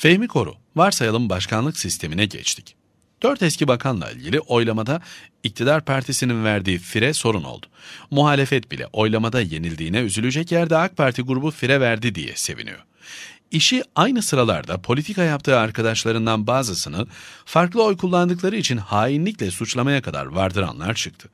Fehmi Koru, varsayalım başkanlık sistemine geçtik. Dört eski bakanla ilgili oylamada iktidar partisinin verdiği fire sorun oldu. Muhalefet bile oylamada yenildiğine üzülecek yerde AK Parti grubu fire verdi diye seviniyor. İşi aynı sıralarda politika yaptığı arkadaşlarından bazısını farklı oy kullandıkları için hainlikle suçlamaya kadar vardıranlar çıktı.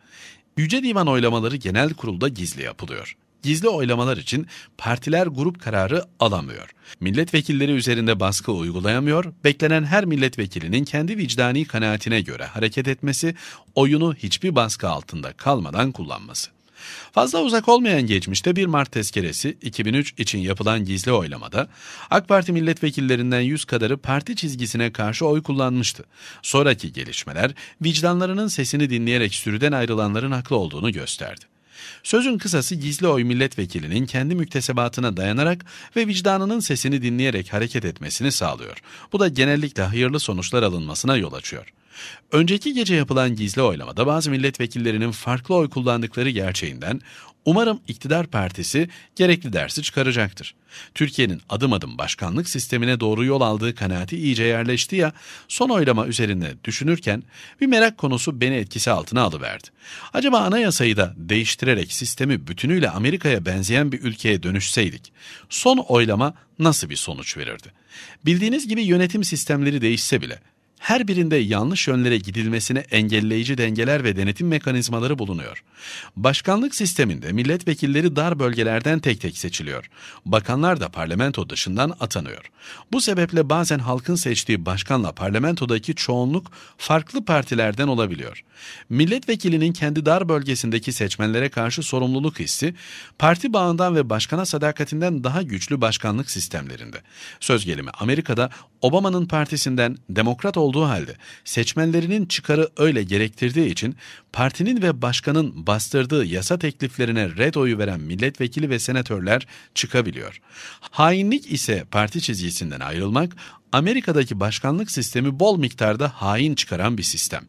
Yüce Divan oylamaları genel kurulda gizli yapılıyor gizli oylamalar için partiler grup kararı alamıyor. Milletvekilleri üzerinde baskı uygulayamıyor, beklenen her milletvekilinin kendi vicdani kanaatine göre hareket etmesi, oyunu hiçbir baskı altında kalmadan kullanması. Fazla uzak olmayan geçmişte 1 Mart tezkeresi 2003 için yapılan gizli oylamada AK Parti milletvekillerinden 100 kadarı parti çizgisine karşı oy kullanmıştı. Sonraki gelişmeler vicdanlarının sesini dinleyerek sürüden ayrılanların haklı olduğunu gösterdi. Sözün kısası gizli oy milletvekilinin kendi müktesebatına dayanarak ve vicdanının sesini dinleyerek hareket etmesini sağlıyor. Bu da genellikle hayırlı sonuçlar alınmasına yol açıyor. Önceki gece yapılan gizli oylamada bazı milletvekillerinin farklı oy kullandıkları gerçeğinden umarım iktidar partisi gerekli dersi çıkaracaktır. Türkiye'nin adım adım başkanlık sistemine doğru yol aldığı kanaati iyice yerleşti ya, son oylama üzerine düşünürken bir merak konusu beni etkisi altına alıverdi. Acaba anayasayı da değiştirerek sistemi bütünüyle Amerika'ya benzeyen bir ülkeye dönüşseydik, son oylama nasıl bir sonuç verirdi? Bildiğiniz gibi yönetim sistemleri değişse bile her birinde yanlış yönlere gidilmesine engelleyici dengeler ve denetim mekanizmaları bulunuyor. Başkanlık sisteminde milletvekilleri dar bölgelerden tek tek seçiliyor. Bakanlar da parlamento dışından atanıyor. Bu sebeple bazen halkın seçtiği başkanla parlamentodaki çoğunluk farklı partilerden olabiliyor. Milletvekilinin kendi dar bölgesindeki seçmenlere karşı sorumluluk hissi, parti bağından ve başkana sadakatinden daha güçlü başkanlık sistemlerinde. Söz gelimi Amerika'da Obama'nın partisinden demokrat olduğu halde seçmenlerinin çıkarı öyle gerektirdiği için partinin ve başkanın bastırdığı yasa tekliflerine red oyu veren milletvekili ve senatörler çıkabiliyor. Hainlik ise parti çizgisinden ayrılmak, Amerika'daki başkanlık sistemi bol miktarda hain çıkaran bir sistem.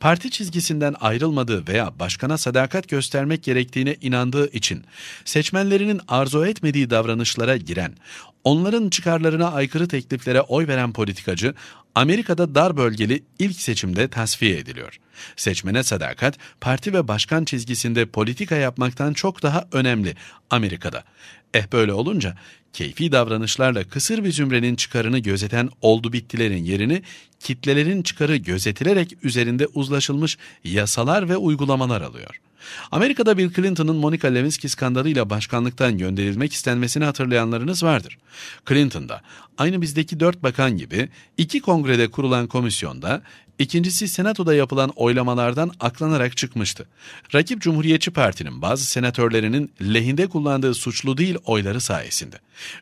Parti çizgisinden ayrılmadığı veya başkana sadakat göstermek gerektiğine inandığı için seçmenlerinin arzu etmediği davranışlara giren, onların çıkarlarına aykırı tekliflere oy veren politikacı Amerika'da dar bölgeli ilk seçimde tasfiye ediliyor. Seçmene sadakat, parti ve başkan çizgisinde politika yapmaktan çok daha önemli Amerika'da. Eh böyle olunca keyfi davranışlarla kısır bir zümrenin çıkarını gözeten oldu bittilerin yerini kitlelerin çıkarı gözetilerek üzerinde uzlaşılmış yasalar ve uygulamalar alıyor. Amerika'da Bill Clinton'ın Monica Lewinsky skandalıyla başkanlıktan gönderilmek istenmesini hatırlayanlarınız vardır. Clinton da aynı bizdeki dört bakan gibi iki kongrede kurulan komisyonda İkincisi senatoda yapılan oylamalardan aklanarak çıkmıştı. Rakip Cumhuriyetçi Parti'nin bazı senatörlerinin lehinde kullandığı suçlu değil oyları sayesinde.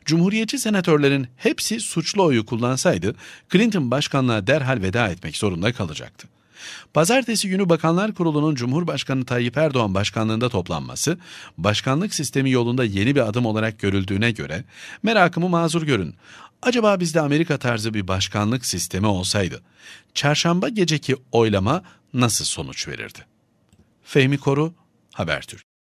Cumhuriyetçi senatörlerin hepsi suçlu oyu kullansaydı Clinton başkanlığa derhal veda etmek zorunda kalacaktı. Pazartesi günü Bakanlar Kurulu'nun Cumhurbaşkanı Tayyip Erdoğan başkanlığında toplanması, başkanlık sistemi yolunda yeni bir adım olarak görüldüğüne göre merakımı mazur görün. Acaba bizde Amerika tarzı bir başkanlık sistemi olsaydı, çarşamba geceki oylama nasıl sonuç verirdi? Fehmi Koru, Habertürk